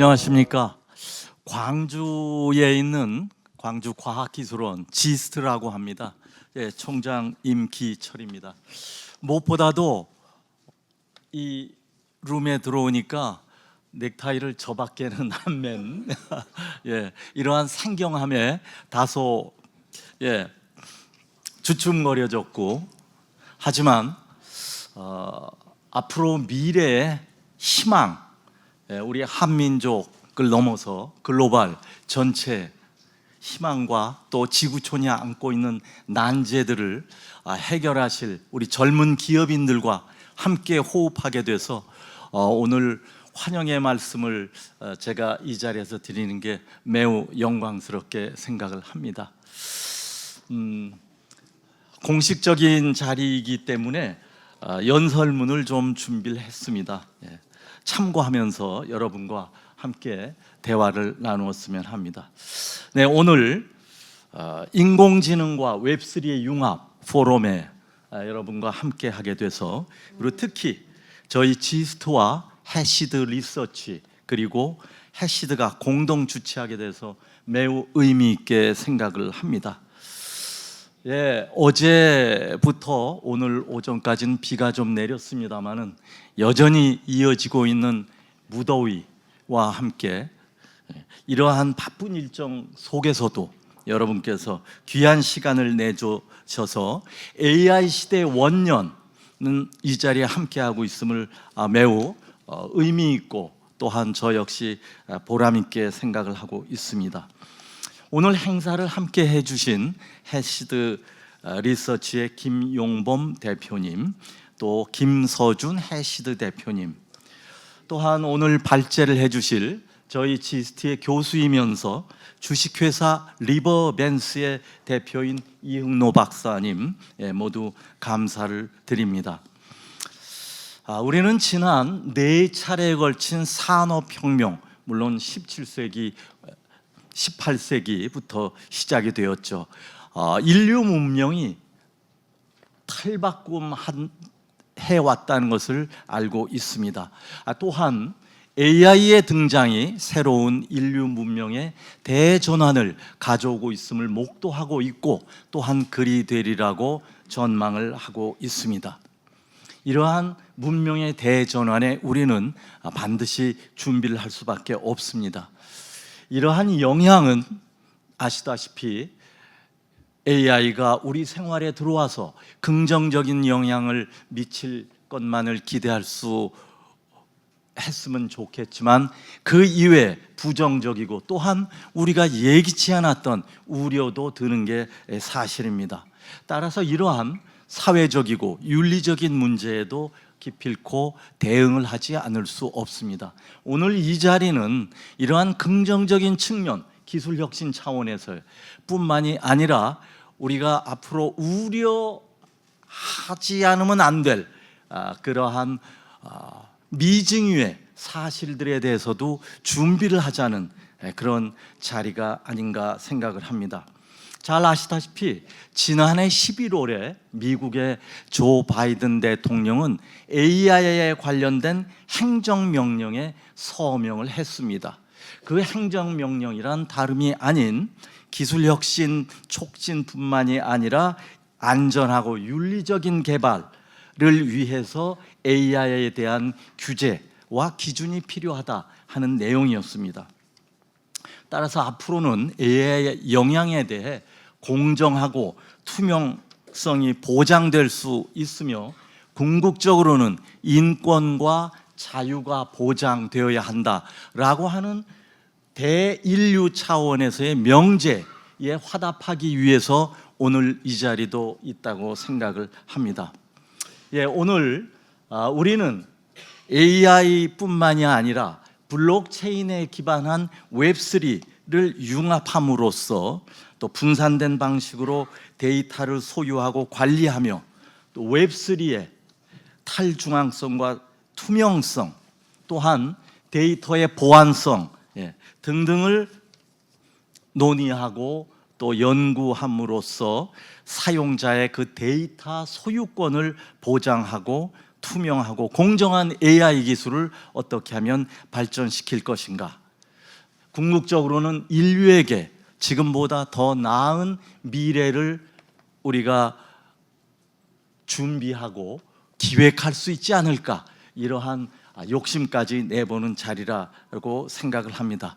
안녕하십니까. 광주에 있는 광주과학기술원 지스트라고 합니다. 예, 총장 임기철입니다. 무엇보다도 이 룸에 들어오니까 넥타이를 저밖에는 안 맨. 예, 이러한 상경함에 다소 예, 주춤거려졌고 하지만 어, 앞으로 미래의 희망, 예, 우리 한민족을 넘어서 글로벌 전체 희망과 또 지구촌이 안고 있는 난제들을 아, 해결하실 우리 젊은 기업인들과 함께 호흡하게 돼서 어, 오늘 환영의 말씀을 어, 제가 이 자리에서 드리는 게 매우 영광스럽게 생각을 합니다. 음, 공식적인 자리이기 때문에 어, 연설문을 좀 준비를 했습니다. 예, 참고하면서 여러분과 함께 대화를 나누었으면 합니다. 네, 오늘 어, 인공지능과 웹3의 융합 포럼에 아, 여러분과 함께 하게 돼서 그리고 특히 저희 지스트와 해시드 리서치 그리고 해시드가 공동 주최하게 돼서 매우 의미 있게 생각을 합니다. 예, 어제부터 오늘 오전까지는 비가 좀 내렸습니다만은 여전히 이어지고 있는 무더위와 함께 예, 이러한 바쁜 일정 속에서도 여러분께서 귀한 시간을 내주셔서 AI 시대 원년은 이 자리에 함께하고 있음을 아, 매우 어, 의미 있고 또한 저 역시 아, 보람 있게 생각을 하고 있습니다. 오늘 행사를 함께 해주신 해시드 어, 리서치의 김용범 대표님, 또 김서준 해시드 대표님, 또한 오늘 발제를 해주실 저희 지스트의 교수이면서 주식회사 리버벤스의 대표인 이흥노 박사님 예, 모두 감사를 드립니다. 아, 우리는 지난 네 차례에 걸친 산업혁명, 물론 17세기 18세기부터 시작이 되었죠. 어, 인류 문명이 탈바꿈 한 해왔다는 것을 알고 있습니다. 아, 또한 AI의 등장이 새로운 인류 문명의 대전환을 가져오고 있음을 목도하고 있고 또한 그리 되리라고 전망을 하고 있습니다. 이러한 문명의 대전환에 우리는 반드시 준비를 할 수밖에 없습니다. 이러한 영향은 아시다시피 AI가 우리 생활에 들어와서 긍정적인 영향을 미칠 것만을 기대할 수 했으면 좋겠지만 그 이외 부정적이고 또한 우리가 예기치 않았던 우려도 드는 게 사실입니다. 따라서 이러한 사회적이고 윤리적인 문제에도 기필코 대응을 하지 않을 수 없습니다. 오늘 이 자리는 이러한 긍정적인 측면, 기술 혁신 차원에서 뿐만이 아니라 우리가 앞으로 우려하지 않으면 안될 아, 그러한 아, 미증유의 사실들에 대해서도 준비를 하자는 그런 자리가 아닌가 생각을 합니다. 잘 아시다시피 지난해 11월에 미국의 조 바이든 대통령은 AI에 관련된 행정명령에 서명을 했습니다. 그 행정명령이란 다름이 아닌 기술혁신 촉진뿐만이 아니라 안전하고 윤리적인 개발을 위해서 AI에 대한 규제와 기준이 필요하다 하는 내용이었습니다. 따라서 앞으로는 AI의 영향에 대해 공정하고 투명성이 보장될 수 있으며 궁극적으로는 인권과 자유가 보장되어야 한다라고 하는 대인류 차원에서의 명제에 화답하기 위해서 오늘 이 자리도 있다고 생각을 합니다. 예, 오늘 아, 우리는 AI뿐만이 아니라 블록체인에 기반한 웹3를 융합함으로써 또 분산된 방식으로 데이터를 소유하고 관리하며 또 웹3의 탈중앙성과 투명성 또한 데이터의 보안성 예, 등등을 논의하고 또 연구함으로써 사용자의 그 데이터 소유권을 보장하고 투명하고 공정한 AI 기술을 어떻게 하면 발전시킬 것인가 궁극적으로는 인류에게 지금보다 더 나은 미래를 우리가 준비하고 기획할 수 있지 않을까 이러한 아, 욕심까지 내보는 자리라고 생각을 합니다.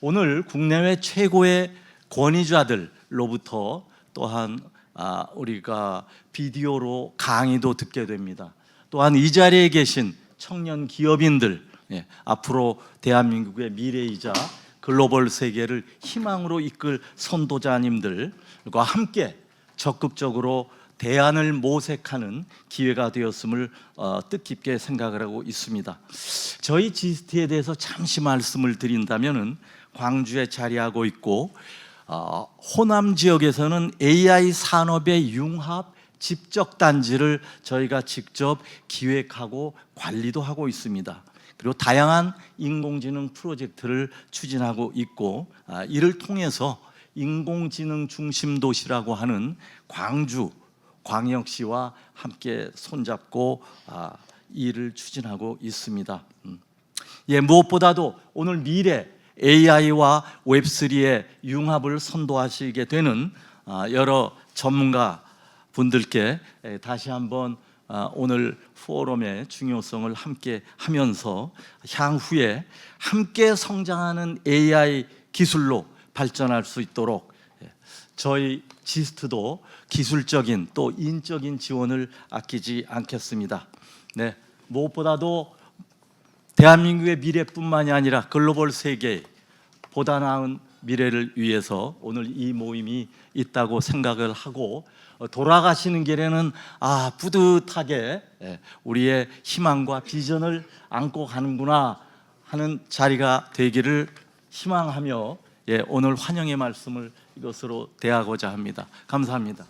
오늘 국내외 최고의 권위자들로부터 또한 아, 우리가 비디오로 강의도 듣게 됩니다. 또한 이 자리에 계신 청년 기업인들 예, 앞으로 대한민국의 미래이자 글로벌 세계를 희망으로 이끌 선도자님들과 함께 적극적으로 대안을 모색하는 기회가 되었음을 어, 뜻깊게 생각을 하고 있습니다. 저희 GST에 대해서 잠시 말씀을 드린다면은 광주에 자리하고 있고 어, 호남 지역에서는 AI 산업의 융합 집적 단지를 저희가 직접 기획하고 관리도 하고 있습니다. 그리고 다양한 인공지능 프로젝트를 추진하고 있고 아, 이를 통해서 인공지능 중심 도시라고 하는 광주 광역시와 함께 손잡고 아, 일을 추진하고 있습니다. 음. 예, 무엇보다도 오늘 미래 AI와 웹3의 융합을 선도하시게 되는 아, 여러 전문가 분들께 에, 다시 한번 아, 오늘 포럼의 중요성을 함께 하면서 향후에 함께 성장하는 AI 기술로 발전할 수 있도록 예, 저희 지스트도 기술적인 또 인적인 지원을 아끼지 않겠습니다. 네, 무엇보다도 대한민국의 미래뿐만이 아니라 글로벌 세계 보다 나은 미래를 위해서 오늘 이 모임이 있다고 생각을 하고 어, 돌아가시는 길에는 아 뿌듯하게 예, 우리의 희망과 비전을 안고 가는구나 하는 자리가 되기를 희망하며 예, 오늘 환영의 말씀을 이것으로 대하고자 합니다. 감사합니다.